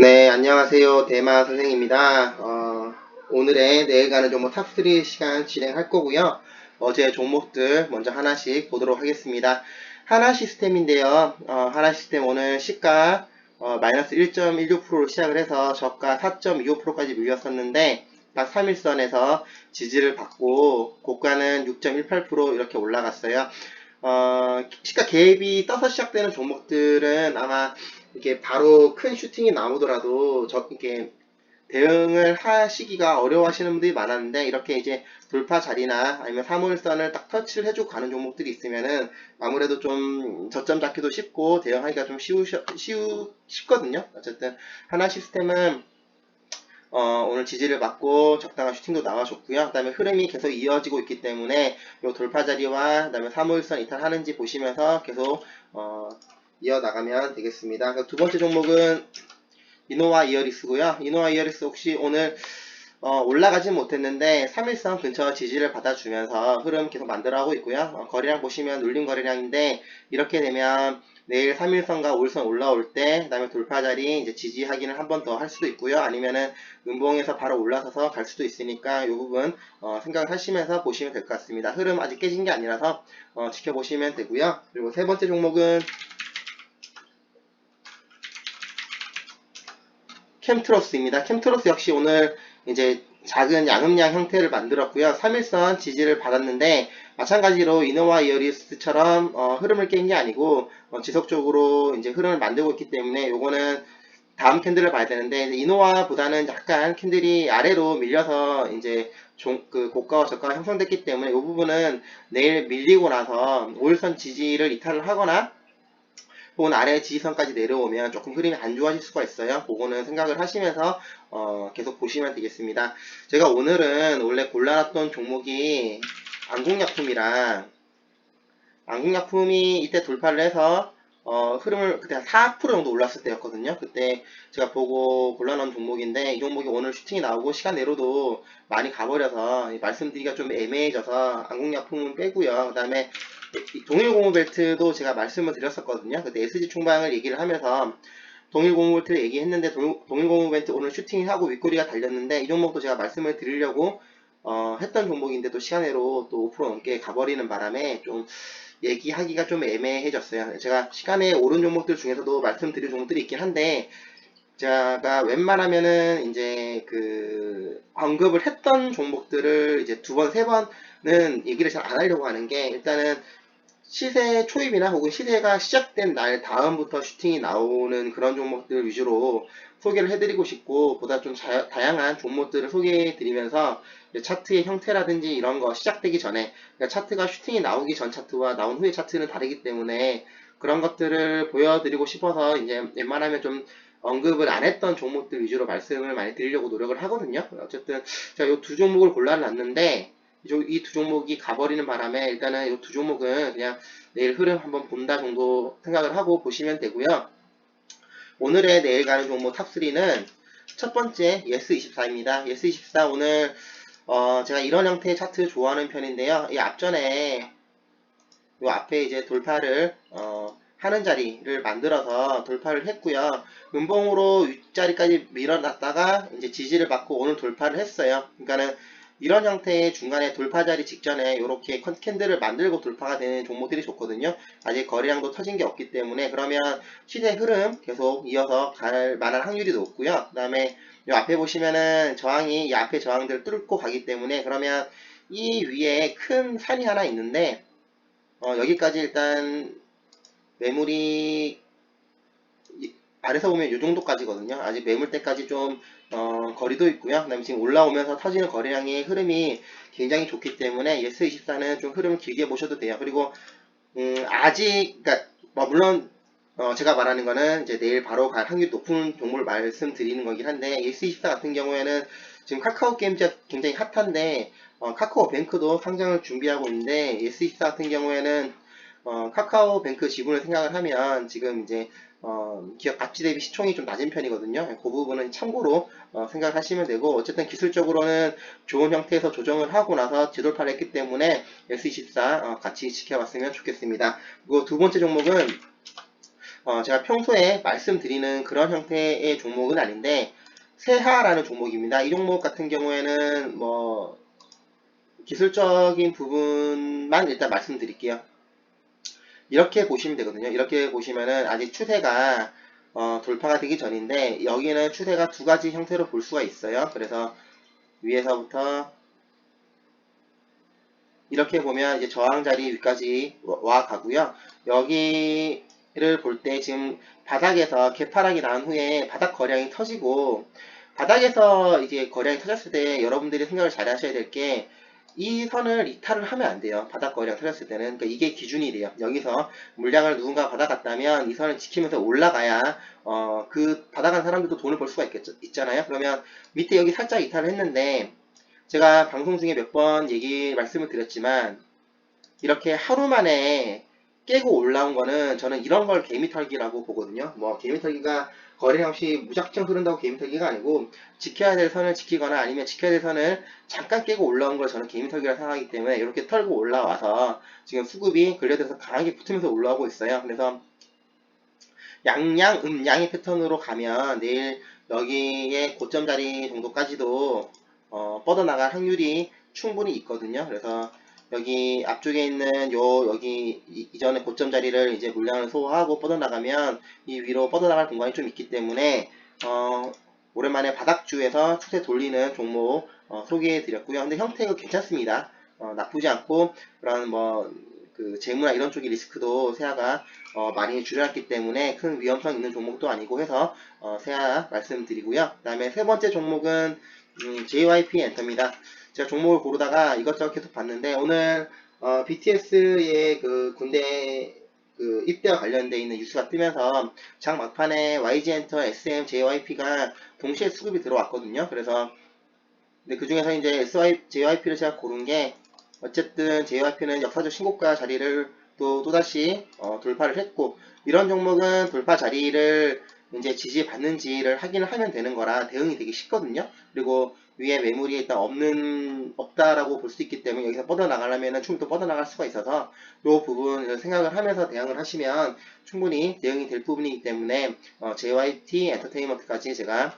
네, 안녕하세요. 대마 선생입니다. 어, 오늘의 내일 가는 종목 탑3 시간 진행할 거고요. 어제 종목들 먼저 하나씩 보도록 하겠습니다. 하나 시스템인데요. 어, 하나 시스템 오늘 시가 어, 마이너스 1.16%로 시작을 해서 저가 4.25%까지 밀렸었는데 딱 3일선에서 지지를 받고 고가는 6.18% 이렇게 올라갔어요. 어, 시가 갭이 떠서 시작되는 종목들은 아마 이게 바로 큰 슈팅이 나오더라도 저 이렇게 대응을 하시기가 어려워하시는 분들이 많았는데 이렇게 이제 돌파 자리나 아니면 3월선을 딱 터치를 해주고 가는 종목들이 있으면은 아무래도 좀 저점 잡기도 쉽고 대응하기가 좀 쉬우, 쉬우, 쉽거든요. 어쨌든 하나 시스템은 어, 오늘 지지를 받고 적당한 슈팅도 나와줬고요. 그 다음에 흐름이 계속 이어지고 있기 때문에 요 돌파 자리와 그 다음에 3월선 이탈하는지 보시면서 계속 어, 이어나가면 되겠습니다. 그두 번째 종목은 이노와 이어리스고요. 이노와 이어리스 혹시 오늘 어, 올라가진 못했는데 3일선 근처 지지를 받아주면서 흐름 계속 만들어가고 있고요. 어, 거래량 보시면 눌림 거래량인데 이렇게 되면 내일 3일선과 5일선 올라올 때 그다음에 돌파 자리 이제 지지 확인을 한 번 더 할 수도 있고요. 아니면은 음봉에서 바로 올라서서 갈 수도 있으니까 이 부분 어, 생각을 하시면서 보시면 될 것 같습니다. 흐름 아직 깨진 게 아니라서 어, 지켜보시면 되고요. 그리고 세 번째 종목은 캠트로스입니다. 캠트로스 역시 오늘 이제 작은 양음량 형태를 만들었고요. 3일선 지지를 받았는데 마찬가지로 이노와 이어리스처럼 어, 흐름을 깬 게 아니고 어, 지속적으로 이제 흐름을 만들고 있기 때문에 요거는 다음 캔들을 봐야 되는데 이노와보다는 약간 캔들이 아래로 밀려서 이제 종, 그 고가와 저가가 형성됐기 때문에 이 부분은 내일 밀리고 나서 5일선 지지를 이탈을 하거나 혹은 아래 지지선까지 내려오면 조금 흐름이 안 좋아질 수가 있어요. 그거는 생각을 하시면서 어, 계속 보시면 되겠습니다. 제가 오늘은 원래 골라놨던 종목이 안국약품이랑 안국약품이 이때 돌파를 해서 어, 흐름을 그때 한 4% 정도 올랐을 때였거든요. 그때 제가 보고 골라놓은 종목인데 이 종목이 오늘 슈팅이 나오고 시간 내로도 많이 가버려서 말씀드리기가 좀 애매해져서 안국약품은 빼고요. 그 다음에 동일고무벨트도 제가 말씀을 드렸었거든요. 그때 SG 충방을 얘기를 하면서 동일고무벨트를 얘기했는데 동일고무벨트 오늘 슈팅하고 윗꼬리가 달렸는데 이 종목도 제가 말씀을 드리려고 어, 했던 종목인데 또 시간으로 또 5% 넘게 가버리는 바람에 좀 얘기하기가 좀 애매해졌어요. 제가 시간에 오른 종목들 중에서도 말씀드린 종목들이 있긴 한데 제가 웬만하면은 이제 그 언급을 했던 종목들을 이제 두 번, 세 번은 얘기를 잘 안 하려고 하는 게 일단은 시세 초입이나 혹은 시세가 시작된 날 다음부터 슈팅이 나오는 그런 종목들 위주로 소개를 해드리고 싶고 보다 좀 자, 다양한 종목들을 소개해드리면서 차트의 형태라든지 이런 거 시작되기 전에 그러니까 차트가 슈팅이 나오기 전 차트와 나온 후의 차트는 다르기 때문에 그런 것들을 보여드리고 싶어서 이제 웬만하면 좀 언급을 안 했던 종목들 위주로 말씀을 많이 드리려고 노력을 하거든요. 어쨌든 제가 이 두 종목을 골라놨는데 이 두 종목이 가버리는 바람에 일단은 이 두 종목은 그냥 내일 흐름 한번 본다 정도 생각을 하고 보시면 되고요. 오늘의 내일 가는 종목 탑3는 첫 번째 예스24입니다. 예스24 오늘 어 제가 이런 형태의 차트 좋아하는 편인데요. 이 앞전에 이 앞에 이제 돌파를 어 하는 자리를 만들어서 돌파를 했고요. 음봉으로 윗자리까지 밀어놨다가 이제 지지를 받고 오늘 돌파를 했어요. 그러니까는 이런 형태의 중간에 돌파 자리 직전에 이렇게 캔들을 만들고 돌파가 되는 종목들이 좋거든요. 아직 거래량도 터진 게 없기 때문에 그러면 시세 흐름 계속 이어서 갈 만한 확률이 높고요. 그 다음에 이 앞에 보시면은 저항이 이 앞에 저항들을 뚫고 가기 때문에 그러면 이 위에 큰 산이 하나 있는데 어, 여기까지 일단 매물이 아래서 보면 이 정도까지거든요. 아직 매물대까지 좀 어, 거리도 있고요. 그다음에 지금 올라오면서 터지는 거래량의 흐름이 굉장히 좋기 때문에 예스24는 좀 흐름을 길게 보셔도 돼요. 그리고 음, 아직 그러니까 뭐 물론 어, 제가 말하는 거는 이제 내일 바로 갈 확률 높은 종목을 말씀드리는 거긴 한데 예스24 같은 경우에는 지금 카카오 게임즈가 굉장히 핫한데 어, 카카오 뱅크도 상장을 준비하고 있는데 예스24 같은 경우에는 어, 카카오뱅크 지분을 생각을 하면 지금 이제 어, 기업 가치 대비 시총이 좀 낮은 편이거든요. 그 부분은 참고로 어, 생각하시면 되고 어쨌든 기술적으로는 좋은 형태에서 조정을 하고 나서 지돌파를 했기 때문에 S24 어, 같이 지켜봤으면 좋겠습니다. 그리고 두 번째 종목은 어, 제가 평소에 말씀드리는 그런 형태의 종목은 아닌데 세하라는 종목입니다. 이 종목 같은 경우에는 뭐 기술적인 부분만 일단 말씀드릴게요. 이렇게 보시면 되거든요. 이렇게 보시면은 아직 추세가 어, 돌파가 되기 전인데 여기는 추세가 두 가지 형태로 볼 수가 있어요. 그래서 위에서부터 이렇게 보면 이제 저항 자리 위까지 와 가고요. 여기를 볼 때 지금 바닥에서 개파락이 난 후에 바닥 거량이 터지고 바닥에서 이제 거량이 터졌을 때 여러분들이 생각을 잘 하셔야 될게 이 선을 이탈을 하면 안 돼요. 바닥 거량 터졌을 때는. 그러니까 이게 기준이 돼요. 여기서 물량을 누군가 받아갔다면 이 선을 지키면서 올라가야 어, 그 받아간 사람들도 돈을 벌 수가 있겠죠, 있잖아요. 그러면 밑에 여기 살짝 이탈을 했는데 제가 방송 중에 몇 번 얘기 말씀을 드렸지만 이렇게 하루 만에 깨고 올라온 거는 저는 이런 걸 개미털기라고 보거든요. 뭐 개미털기가 거래량 없이 무작정 흐른다고 개미털기가 아니고 지켜야 될 선을 지키거나 아니면 지켜야 될 선을 잠깐 깨고 올라온 걸 저는 개미털기라 생각하기 때문에 이렇게 털고 올라와서 지금 수급이 근래돼서 강하게 붙으면서 올라오고 있어요. 그래서 양양 음양의 패턴으로 가면 내일 여기에 고점 자리 정도까지도 어, 뻗어나갈 확률이 충분히 있거든요. 그래서 여기 앞쪽에 있는 요 여기 이- 이전에 고점 자리를 이제 물량을 소화하고 뻗어나가면 이 위로 뻗어나갈 공간이 좀 있기 때문에 어, 오랜만에 바닥주에서 추세 돌리는 종목 어, 소개해 드렸고요. 근데 형태가 괜찮습니다. 어, 나쁘지 않고 그런 뭐 그 재무나 이런 쪽의 리스크도 세아가 어, 많이 줄여놨기 때문에 큰 위험성 있는 종목도 아니고 해서 어, 세아 말씀드리고요. 그 다음에 세 번째 종목은 음, JYP 엔터입니다. 제가 종목을 고르다가 이것저것 계속 봤는데 오늘 어, BTS의 그 군대 그 입대와 관련돼 있는 뉴스가 뜨면서 장 막판에 YG 엔터, SM, JYP가 동시에 수급이 들어왔거든요. 그래서 근데 그 중에서 이제 SY, JYP를 제가 고른 게 어쨌든 JYP는 역사적 신고가 자리를 또 또다시 어, 돌파를 했고 이런 종목은 돌파 자리를 이제 지지받는지를 확인을 하면 되는 거라 대응이 되게 쉽거든요. 그리고 위에 매물이 일단 없는 없다라고 볼 수 있기 때문에 여기서 뻗어나가려면 충분히 또 뻗어나갈 수가 있어서 이 부분을 생각을 하면서 대응을 하시면 충분히 대응이 될 부분이기 때문에 어, JYT 엔터테인먼트까지 제가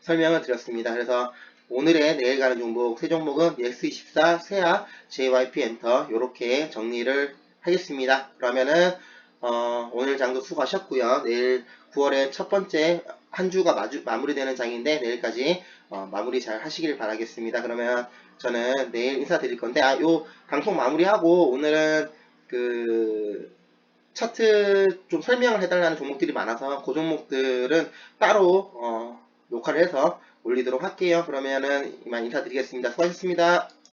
설명을 드렸습니다. 그래서 오늘의 내일 가는 종목 세 종목은 예스24, 세아, JYP 엔터 이렇게 정리를 하겠습니다. 그러면은 어, 오늘 장도 수고하셨고요. 내일 9월의 첫 번째 한 주가 마주, 마무리되는 장인데 내일까지 어, 마무리 잘 하시길 바라겠습니다. 그러면 저는 내일 인사드릴 건데 아, 요 방송 마무리하고 오늘은 그 차트 좀 설명을 해달라는 종목들이 많아서 그 종목들은 따로 어, 녹화를 해서 올리도록 할게요. 그러면은 이만 인사드리겠습니다. 수고하셨습니다.